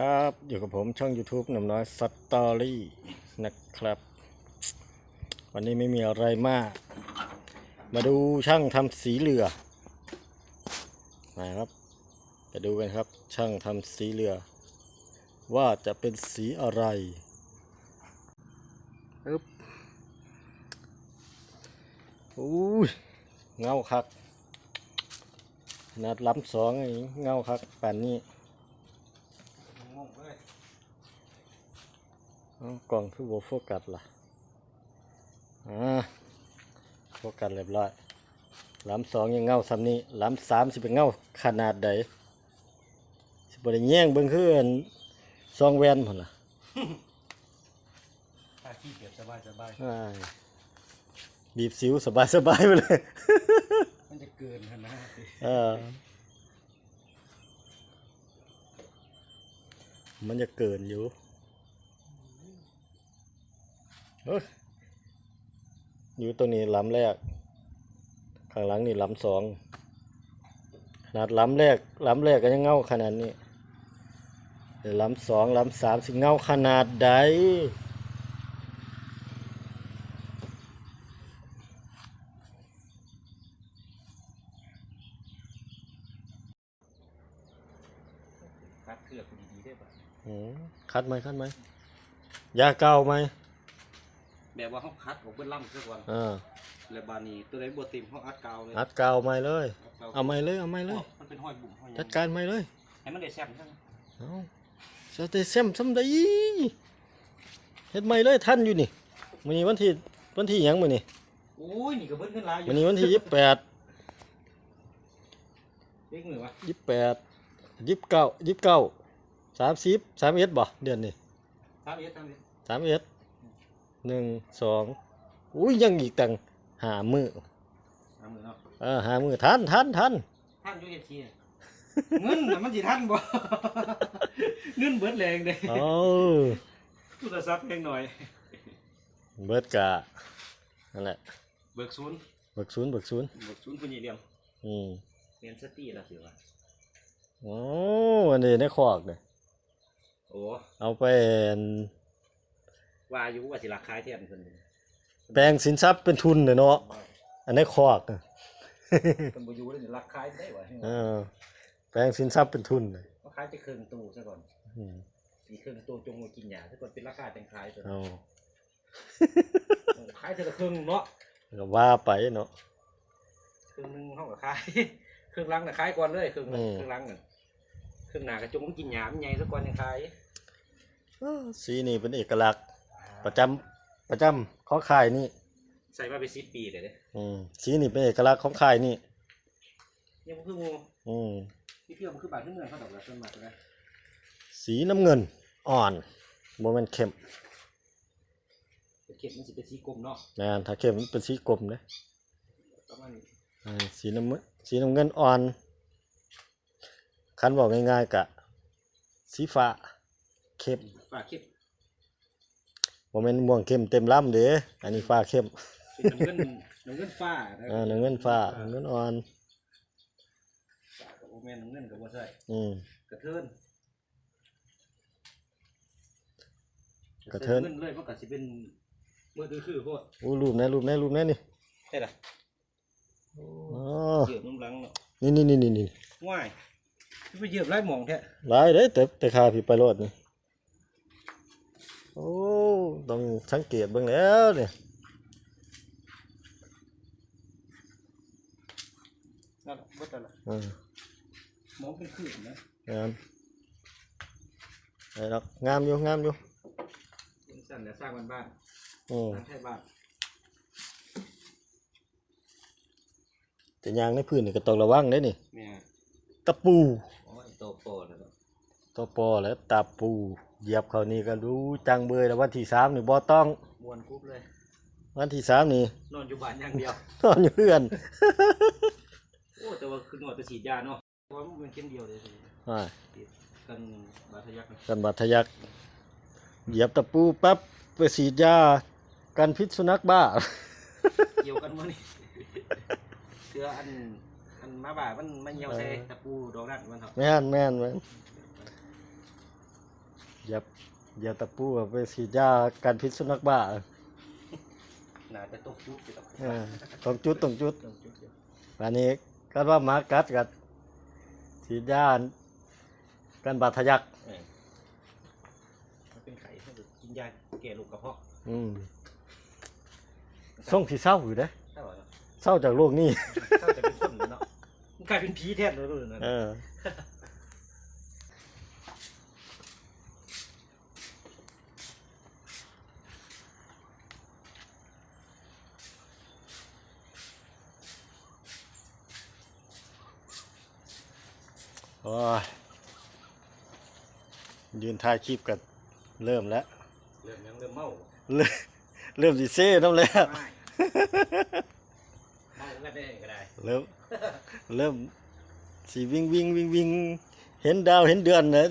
ครับอยู่กับผมช่อง YouTube หนุ่มน้อยสตอรี่นะครับ วันนี้ไม่มีอะไรมาก มาดูช่างทำสีเรือมาครับไปดูกันครับ ช่างทำสีเรือ ว่าจะเป็นสีอะไรอึ๊บอุ้ยเงาคักขนาดล้ำสองอย่างนี้เงาคักป่านนี้ งงเลย เอา กล่องคือโบโฟกัสล่ะอ่าโฟกัสเรียบร้อยล้ำสองยังเงาซ้ำนี้ล้ำสามสิเป็นเงาขนาดใดสิบได้แย่งเบิ่งคืออันซองแวนหมดล่ะถ้าขี้เกียจสบายสบายอ้ายบีบสิวสบายสบายๆไปเลย มันจะเกินขนาดนี้เออมันจะเกินอยู่เอ้ยอยู่ตัวนี้ล้ำแรก ข้างหลังนี่ล้ำสองขนาดล้ำแรกล้ำแรกก็ยังเงาขนาดนี้แต่ล้ำสองล้ำสามสิเงาขนาดใดคัดเคลือบดีๆได้ป่ะอืมคัดไหมคัดไหมยาเก่าไหม แบบว่าเขาคัดออกเป็นล่ำซะก่อนอ่าแล้วบานี้ตัวไหนบวติมเขาอัดกาวเลยอัดเก่าไหมเลยอัดกาวเอาไหมเลยเอาไหมเลย มันเป็นห้อยบุ๋มห้อยหยังจัดการไหมเลยให้มันได้แซ่บใช่ไหมเอาสเตเซมซ้ำได้เฮ็ดไหมเลยท่านอยู่นี่มื้อนี้วันที่วันที่หยังมื้อนี้โอ้ยนี่ก็เบิ้ลขึ้นหลายอยู่มื้อนี้วันที่28เด็กหนึ่งวะ28 29 29 30 31บ่เดือนนี้สามเอ็ดสามเอ็ด31 1 2อุ้ ยยังอีกตั้งห้ามื้อสามหมื่นเนาะเออห้ามื้อทันทันทันท่านอยูเอฟซีเงินน่ะมันสิท่านบ่เงินเบิดแรงเด้เอาทุนทรัพย์เพียงหน่อย เบิดกะนั่นแหละเบิกศูนย์เบิกศูนย์เบิกศูนย์เบิกศูนย์คุณยี่เหลี่ยมอืมเรียนสตี้ละสิวะโอ้อันนี้ในคอกเนี่ยโอ้เอาไปอัน ว่าอยู่ว่าสิราคายแทนเพิ่นแปลงสินทรัพย์เป็นทุนเนี่ยเนาะอันในคอกน่ะเพิ่นบ่อยู่เลยราคายได้วะเออ แปลงสินทรัพย์เป็นทุนน่ะราคายจะเครื่องตู้ซะก่อนอืมสีเครื่องตู้จงมากินยาซะก่อนเป็นราคาจังขายตัวเอาขายเท่าละครึ่งเนาะก็ว่าไปเนาะครึ่งหนึงเฮาก็ขายครึ่งหลังน่ะขายก่อนเลยครึ่งหนึงอืมครึ่งหลังน่ะครึ่งหน้าก็จงมากินยามันใหญ่ซะก่อนยังขายสีนี่เป็นเอกลักษณ์ ประจำประจำของค่ายนี่ใส่มาเป็น10ปีเลยเด้อืมสีนี่เป็นเอกลักษณ์ของค่ายนี่ยังบ่คืองูอืมนี่เพื่อนมันคือบาดขึ้นเมืองเขาดอกละต้นมากเลยสีน้ำเงินอ่อนโมเมนเข้มเข็ดมันสิเป็นสีกลมเนาะนะถ้าเข้มมันเป็นสีกลมเด้ประมาณนี้อ่าสีน้ำเงินสีน้ำเงินอ่อน คันบอกง่ายๆกะ สีฟ้าเข้มฝากเข็ด โมเมนม่วงเข้มเต็มลำเด้อันนี้ฟ้าเข้มเป็นน้ำเงินน้ำเงินฟ้านะอ่าน้ำเงินฟ้าน้ำเงินอ่อนฟ้ากับโอแมนน้ำเงินกับบ่ใช่อืม กระเทินกระเทินเงินเลยมันก็สิเป็นเมื่อคือคือโคตรอู้รูปแน่รูปแน่รูปแน่นี่ใช่ล่ะอ๋อเหยียบน้ำลังเนาะนี่นี่นี่นี่นี่ง่ายไปเหยียบไล่หมองแท้หลายเด้แต่แต่คาพี่ไปรถนี่ โอ้ต้องสังเกตเบิ่งแล้วเนี่ยนั่นแหละบ่แต่ละอ่าหมองเป็นขื่นนะงามไอ้ดอกงามอยู่งามอยู่เป็นสั่นแล้วสร้างบ้านบ้านอืมสร้างแค่บ้านแต่ยางในพื้นนี่ก็ต้องระวังเด้นี่แม่ตะปูโอ้ยโตโปแล้วก็ตะปอและตะปู เหยียบเขานี่ก็รู้จังเบยแล้ววันที่สามนี่บ่ต้องมวนกุ๊บเลย วันที่สามนี่นอนอยู่บ้านอย่างเดียว นอนอยู่เพื่อน โอ้แต่ว่าคือนวดจะฉีดยาเนาะเพราะว่ามันเป็นเข็มเดียวเลยสิอ่าฉีดกันบาดทะยักนะกันบาดทะยักเหยียบตะปูปั๊บไปฉีดยากันพิษสุนัขบ้า เกี่ยวกันมั้นี่เสืออันอันมาบ่ามันมันเหี่ยวใส่ตะปูดอกนั่นมันเถอะแม่นแม่นแม่นอ ย่าอย่าตะปูเอาไปฉีดยากันพิษสุนัขบ้าน่าจะตกยุบอยู่ดอกเออต้องจุดต้องจุดตกยุบอยู่อันนี้ก็ว่าหมากัดกัดฉีดยากันบาดทะยักเออมันเป็นไข่ถ้าเกิดกินยาแก้โรคกระเพาะอืมส่งที่เศร้าอยู่เด้ใช่ป่ะเนาะเศร้าจากโลกนี้เศร้าจะเป็นคนเนาะมันกลายเป็นผีแทนเลยรู้นั่นเออ โอ้ยยืนถ่ายคลิปกันเริ่มแล้ว เริ่มยังเริ่มเมาเริ่มเริ่มสิเซ่น้ำแล้วไม่เมากันได้ก็ได้เริ่มเริ่มสีวิ่งวิ่งวิ่งวิ่งเห็นดาวเห็นเดือนเลย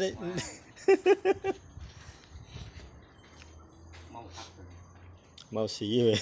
เมาคักเมาสีเลย